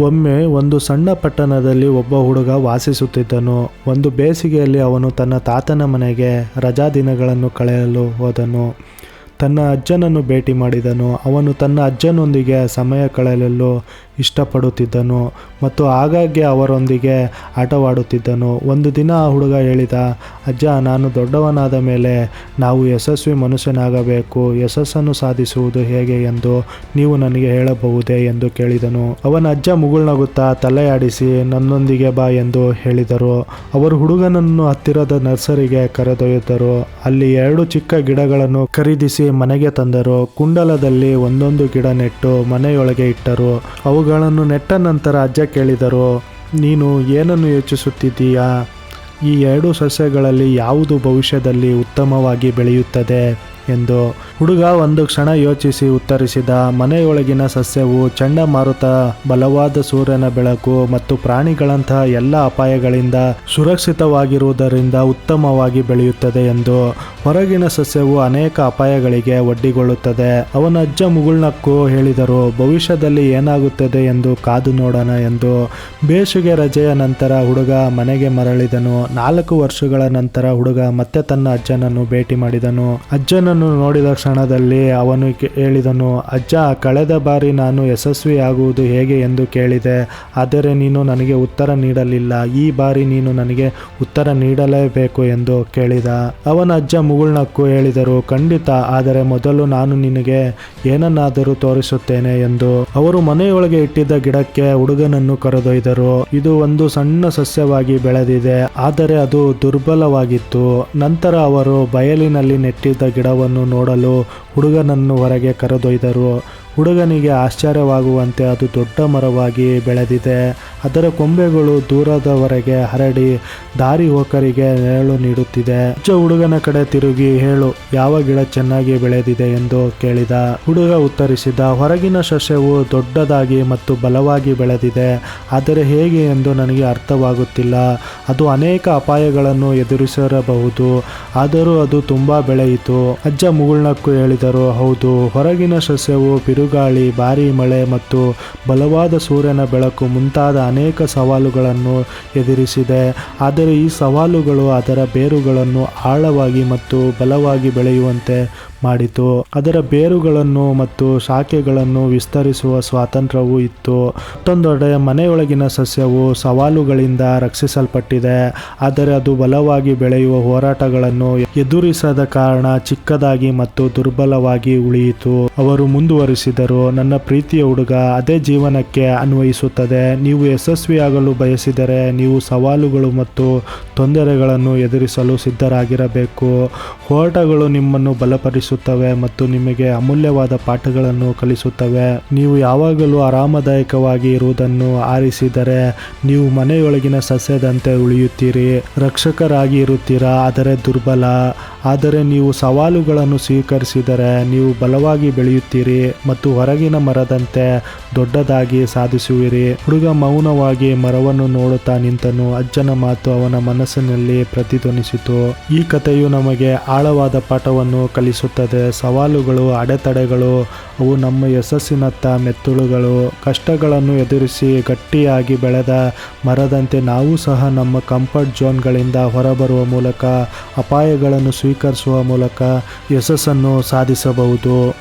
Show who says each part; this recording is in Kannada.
Speaker 1: ಒಮ್ಮೆ ಒಂದು ಸಣ್ಣ ಪಟ್ಟಣದಲ್ಲಿ ಒಬ್ಬ ಹುಡುಗ ವಾಸಿಸುತ್ತಿದ್ದನು. ಒಂದು ಬೇಸಿಗೆಯಲ್ಲಿ ಅವನು ತನ್ನ ತಾತನ ಮನೆಗೆ ರಜಾ ದಿನಗಳನ್ನು ಕಳೆಯಲು ಹೋದನು. ತನ್ನ ಅಜ್ಜನನ್ನು ಭೇಟಿ ಮಾಡಿದನು. ಅವನು ತನ್ನ ಅಜ್ಜನೊಂದಿಗೆ ಸಮಯ ಕಳೆಯಲು ಇಷ್ಟಪಡುತ್ತಿದ್ದನು ಮತ್ತು ಆಗಾಗ್ಗೆ ಅವರೊಂದಿಗೆ ಆಟವಾಡುತ್ತಿದ್ದನು. ಒಂದು ದಿನ ಆ ಹುಡುಗ ಹೇಳಿದ, ಅಜ್ಜ, ನಾನು ದೊಡ್ಡವನಾದ ಮೇಲೆ ನಾವು ಯಶಸ್ವಿ ಮನುಷ್ಯನಾಗಬೇಕು. ಯಶಸ್ಸನ್ನು ಸಾಧಿಸುವುದು ಹೇಗೆ ಎಂದು ನೀವು ನನಗೆ ಹೇಳಬಹುದೇ? ಎಂದು ಕೇಳಿದನು. ಅವನ ಅಜ್ಜ ಮುಗುಳ್ನಗುತ್ತಾ ತಲೆಯಾಡಿಸಿ, ನನ್ನೊಂದಿಗೆ ಬಾ ಎಂದು ಹೇಳಿದರು. ಅವರು ಹುಡುಗನನ್ನು ಹತ್ತಿರದ ನರ್ಸರಿಗೆ ಕರೆದೊಯ್ದರು. ಅಲ್ಲಿ ಎರಡು ಚಿಕ್ಕ ಗಿಡಗಳನ್ನು ಖರೀದಿಸಿ ಮನೆಗೆ ತಂದರು. ಕುಂಡಲದಲ್ಲಿ ಒಂದೊಂದು ಗಿಡ ನೆಟ್ಟು ಮನೆಯೊಳಗೆ ಇಟ್ಟರು. ಅವುಗಳನ್ನು ನೆಟ್ಟ ನಂತರ ಅಜ್ಜ ಕೇಳಿದರು, ನೀನು ಏನನ್ನು ಯೋಚಿಸುತ್ತಿದ್ದೀಯಾ? ಈ ಎರಡು ಸಸ್ಯಗಳಲ್ಲಿ ಯಾವುದು ಭವಿಷ್ಯದಲ್ಲಿ ಉತ್ತಮವಾಗಿ ಬೆಳೆಯುತ್ತದೆ? ಎಂದು ಹುಡುಗ ಒಂದು ಕ್ಷಣ ಯೋಚಿಸಿ ಉತ್ತರಿಸಿದ, ಮನೆಯೊಳಗಿನ ಸಸ್ಯವು ಚಂಡಮಾರುತ ಬಲವಾದ ಸೂರ್ಯನ ಬೆಳಕು ಮತ್ತು ಪ್ರಾಣಿಗಳಂತಹ ಎಲ್ಲ ಅಪಾಯಗಳಿಂದ ಸುರಕ್ಷಿತವಾಗಿರುವುದರಿಂದ ಉತ್ತಮವಾಗಿ ಬೆಳೆಯುತ್ತದೆ ಎಂದು ಹೊರಗಿನ ಸಸ್ಯವು ಅನೇಕ ಅಪಾಯಗಳಿಗೆ ಒಡ್ಡಿಕೊಳ್ಳುತ್ತದೆ. ಅವನ ಅಜ್ಜ ಮುಗುಳ್ನಕ್ಕೂ ಹೇಳಿದರು, ಭವಿಷ್ಯದಲ್ಲಿ ಏನಾಗುತ್ತದೆ ಎಂದು ಕಾದು ನೋಡೋಣ ಎಂದು. ಬೇಸಿಗೆ ರಜೆಯ ನಂತರ ಹುಡುಗ ಮನೆಗೆ ಮರಳಿದನು. ನಾಲ್ಕು ವರ್ಷಗಳ ನಂತರ ಹುಡುಗ ಮತ್ತೆ ತನ್ನ ಅಜ್ಜನನ್ನು ಭೇಟಿ ಮಾಡಿದನು. ಅಜ್ಜನನ್ನು ನೋಡಿದ ಕ್ಷಣದಲ್ಲಿ ಅವನು ಹೇಳಿದನು, ಅಜ್ಜ, ಕಳೆದ ಬಾರಿ ನಾನು ಯಶಸ್ವಿಯಾಗುವುದು ಹೇಗೆ ಎಂದು ಕೇಳಿದೆ. ಆದರೆ ನೀನು ನನಗೆ ಉತ್ತರ ನೀಡಲಿಲ್ಲ. ಈ ಬಾರಿ ನೀನು ನನಗೆ ಉತ್ತರ ನೀಡಲೇಬೇಕು ಎಂದು ಕೇಳಿದ. ಅವನ ಅಜ್ಜ ಮುಗುಳ್ನಕ್ಕು ಹೇಳಿದರು, ಖಂಡಿತ, ಆದರೆ ಮೊದಲು ನಾನು ನಿನಗೆ ಏನನ್ನಾದರೂ ತೋರಿಸುತ್ತೇನೆ ಎಂದು. ಅವರು ಮನೆಯೊಳಗೆ ಇಟ್ಟಿದ್ದ ಗಿಡಕ್ಕೆ ಹುಡುಗನನ್ನು ಕರೆದೊಯ್ದರು, ಇದು ಒಂದು ಸಣ್ಣ ಸಸ್ಯವಾಗಿ ಬೆಳೆದಿದೆ, ಆದರೆ ಅದು ದುರ್ಬಲವಾಗಿತ್ತು. ನಂತರ ಅವರು ಬಯಲಿನಲ್ಲಿ ನೆಟ್ಟಿದ್ದ ಗಿಡವನ್ನು ನೋಡಲು ಹುಡುಗನನ್ನು ಹೊರಗೆ ಕರೆದೊಯ್ದರು. ಹುಡುಗನಿಗೆ ಆಶ್ಚರ್ಯವಾಗುವಂತೆ ಅದು ದೊಡ್ಡ ಮರವಾಗಿ ಬೆಳೆದಿದೆ. ಅದರ ಕೊಂಬೆಗಳು ದೂರದವರೆಗೆ ಹರಡಿ ದಾರಿ ಹೋಕರಿಗೆ ನೆರಳು ನೀಡುತ್ತಿದೆ. ಅಜ್ಜ ಹುಡುಗನ ಕಡೆ ತಿರುಗಿ ಹೇಳು, ಯಾವ ಗಿಡ ಚೆನ್ನಾಗಿ ಬೆಳೆದಿದೆ ಎಂದು ಕೇಳಿದ. ಹುಡುಗ ಉತ್ತರಿಸಿದ, ಹೊರಗಿನ ಸಸ್ಯವು ದೊಡ್ಡದಾಗಿ ಮತ್ತು ಬಲವಾಗಿ ಬೆಳೆದಿದೆ, ಆದರೆ ಹೇಗೆ ಎಂದು ನನಗೆ ಅರ್ಥವಾಗುತ್ತಿಲ್ಲ. ಅದು ಅನೇಕ ಅಪಾಯಗಳನ್ನು ಎದುರಿಸಿರಬಹುದು, ಆದರೂ ಅದು ತುಂಬಾ ಬೆಳೆಯಿತು. ಅಜ್ಜ ಮುಗುಳ್ನಕ್ಕೂ ಹೇಳಿದರು, ಹೌದು, ಹೊರಗಿನ ಸಸ್ಯವು ಬಿರುಗಾಳಿ, ಭಾರಿ ಮಳೆ ಮತ್ತು ಬಲವಾದ ಸೂರ್ಯನ ಬೆಳಕು ಮುಂತಾದ ಅನೇಕ ಸವಾಲುಗಳನ್ನು ಎದುರಿಸಿದೆ. ಆದರೆ ಈ ಸವಾಲುಗಳು ಅದರ ಬೇರುಗಳನ್ನು ಆಳವಾಗಿ ಮತ್ತು ಬಲವಾಗಿ ಬೆಳೆಯುವಂತೆ ಮಾಡಿತು. ಅದರ ಬೇರುಗಳನ್ನು ಮತ್ತು ಶಾಖೆಗಳನ್ನು ವಿಸ್ತರಿಸುವ ಸ್ವಾತಂತ್ರ್ಯವೂ ಇತ್ತು. ಮತ್ತೊಂದೆಡೆ ಮನೆಯೊಳಗಿನ ಸಸ್ಯವು ಸವಾಲುಗಳಿಂದ ರಕ್ಷಿಸಲ್ಪಟ್ಟಿದೆ. ಆದರೆ ಅದು ಬಲವಾಗಿ ಬೆಳೆಯುವ ಹೋರಾಟಗಳನ್ನು ಎದುರಿಸದ ಕಾರಣ ಚಿಕ್ಕದಾಗಿ ಮತ್ತು ದುರ್ಬಲವಾಗಿ ಉಳಿಯಿತು. ಅವರು ಮುಂದುವರಿಸಿದರು. ನನ್ನ ಪ್ರೀತಿಯ ಹುಡುಗ, ಅದೇ ಜೀವನಕ್ಕೆ ಅನ್ವಯಿಸುತ್ತದೆ. ನೀವು ಯಶಸ್ವಿಯಾಗಲು ಬಯಸಿದರೆ ನೀವು ಸವಾಲುಗಳು ಮತ್ತು ತೊಂದರೆಗಳನ್ನು ಎದುರಿಸಲು ಸಿದ್ಧರಾಗಿರಬೇಕು. ಹೋರಾಟಗಳು ನಿಮ್ಮನ್ನು ಬಲಪಡಿಸುತ್ತವೆ ಮತ್ತು ನಿಮಗೆ ಅಮೂಲ್ಯವಾದ ಪಾಠಗಳನ್ನು ಕಲಿಸುತ್ತವೆ. ನೀವು ಯಾವಾಗಲೂ ಆರಾಮದಾಯಕವಾಗಿ ಇರುವುದನ್ನು ಆರಿಸಿದರೆ ನೀವು ಮನೆಯೊಳಗಿನ ಸಸ್ಯದಂತೆ ಉಳಿಯುತ್ತೀರಿ. ರಕ್ಷಕರಾಗಿ ಇರುತ್ತೀರಾ, ಆದರೆ ದುರ್ಬಲ. ಆದರೆ ನೀವು ಸವಾಲುಗಳನ್ನು ಸ್ವೀಕರಿಸಿದರೆ ನೀವು ಬಲವಾಗಿ ಬೆಳೆಯುತ್ತೀರಿ ಮತ್ತು ಹೊರಗಿನ ಮರದಂತೆ ದೊಡ್ಡದಾಗಿ ಸಾಧಿಸುವಿರಿ. ಹುಡುಗ ಮೌನವಾಗಿ ಮರವನ್ನು ನೋಡುತ್ತಾ ನಿಂತನು. ಅಜ್ಜನ ಮಾತು ಅವನ ಮನಸ್ಸಿನಲ್ಲಿ ಪ್ರತಿಧ್ವನಿಸಿತು. ಈ ಕಥೆಯು ನಮಗೆ ಆಳವಾದ ಪಾಠವನ್ನು ಕಲಿಸುತ್ತದೆ. ಸವಾಲುಗಳು, ಅಡೆತಡೆಗಳು, ಅವು ನಮ್ಮ ಯಶಸ್ಸಿನತ್ತ ಮೆತ್ತುಳುಗಳು ಕಷ್ಟಗಳನ್ನು ಎದುರಿಸಿ ಗಟ್ಟಿಯಾಗಿ ಬೆಳೆದ ಮರದಂತೆ ನಾವು ಸಹ ನಮ್ಮ ಕಂಫರ್ಟ್ ಝೋನ್ಗಳಿಂದ ಹೊರಬರುವ ಮೂಲಕ ಅಪಾಯಗಳನ್ನು ಸ್ವೀಕರಿಸುವ ಮೂಲಕ ಯಶಸ್ಸನ್ನು ಸಾಧಿಸಬಹುದು.